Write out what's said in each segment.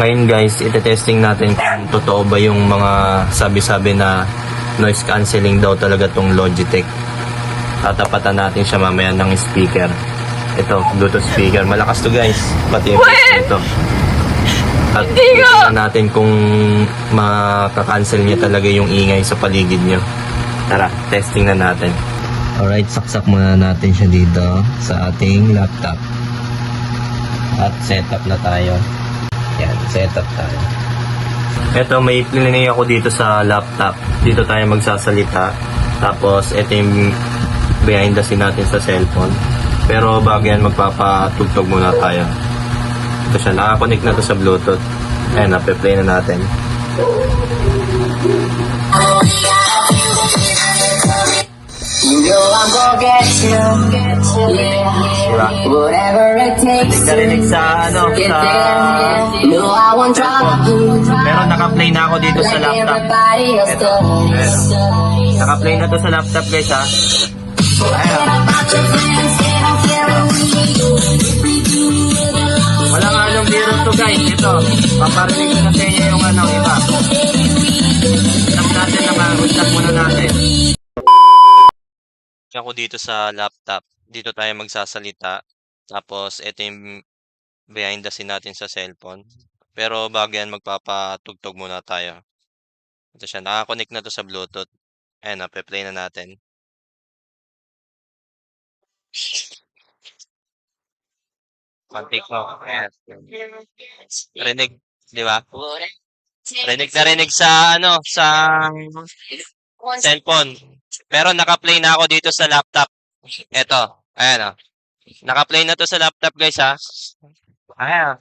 Ngayon guys, ite-testing natin kung totoo ba yung mga sabi-sabi na noise cancelling daw talaga tong Logitech. Tatapatan natin siya mamaya ng speaker. Ito, Bluetooth speaker. Malakas to guys. Pati yung nito. At tingnan natin kung makakancel niya talaga yung ingay sa paligid niyo. Tara, testing na natin. Alright, saksak muna natin siya dito sa ating laptop. At setup na tayo. Yan, setup tayo. Ito, may plinay ako dito sa laptop. Dito tayo magsasalita. Tapos, ito yung behind the scene natin sa cellphone. Pero bago yan, magpapatugtog muna tayo. Ito siya, nakakonect na to sa Bluetooth. Ayan, nape-play na natin. You know I'm gonna get you. Yeah. Whatever it takes. No, I won't drop. Pero naka-play na ako dito sa laptop. Ito. Naka-play na to sa laptop guys ha. Ayan. About your friends, they don't care what we do. We do it alone. Wala nga anong biro to guys. Ito. Paparinig ko na sa inyo yung ano Ako dito sa laptop. Dito tayo magsasalita. Tapos ito yung behind the scene natin sa cellphone. Pero bago yan magpapatugtog muna tayo. Ito siya. Nakakonect na to sa Bluetooth. Ayan, nape-play na natin. Kontik mo. Ayan. Rinig, di ba? Rinig na rinig sa ano, sa cellphone. Pero naka-play na ako dito sa laptop. Eto, ayan oh. Naka-play na to sa laptop guys ha. Ayan.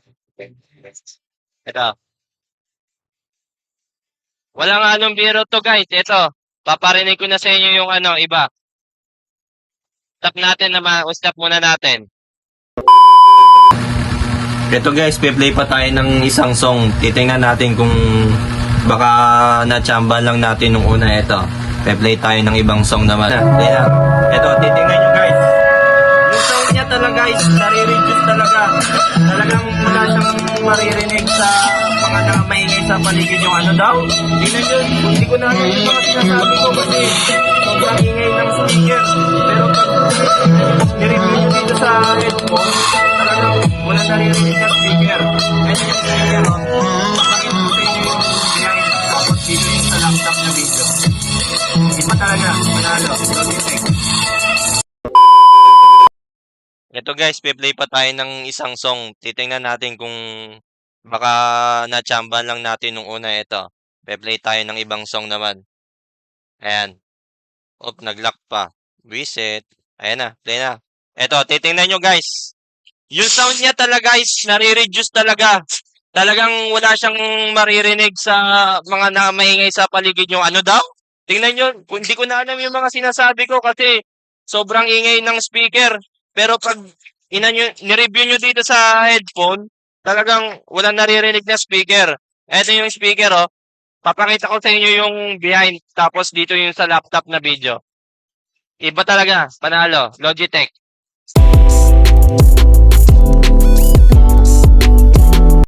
Ito. Wala nga anong biro to guys. Ito. Paparinig ko na sa inyo yung ano, iba. Stop natin naman. O stop muna natin. Ito guys, pe-play pa tayo ng isang song. Titingnan natin kung baka na-chamba lang natin nung una ito. Pe-play tayo ng ibang song naman. Play na. Ito, titingnan nyo guys. Yung sound niya talaga guys, nare-reduce talaga. Talagang wala siyang maririnig sa mga na maingay sa paligid yung ano daw. Tingnan nyo, hindi ko na yung mga sinasabi ko kasi sobrang ingay ng speaker. Pero pag Ito guys, pe-play pa tayo ng isang song. Titingnan natin kung baka na-chamba lang natin nung una ito. Pe-play tayo ng ibang song naman. Ayan. Op, nag-lock pa. Reset. Ayan na, play na. Ito, titingnan nyo guys. Yung sound niya talaga guys, nare-reduce talaga. Talagang wala siyang maririnig sa mga na maingay sa paligid yung ano daw. Tingnan nyo, hindi ko na alam yung mga sinasabi ko kasi sobrang ingay ng speaker. Pero pag ina nyo, nireview nyo dito sa headphone, talagang walang naririnig na speaker. Ito yung speaker, oh. Papakita ko sa inyo yung behind, tapos dito yung sa laptop na video. Iba talaga, panalo, Logitech.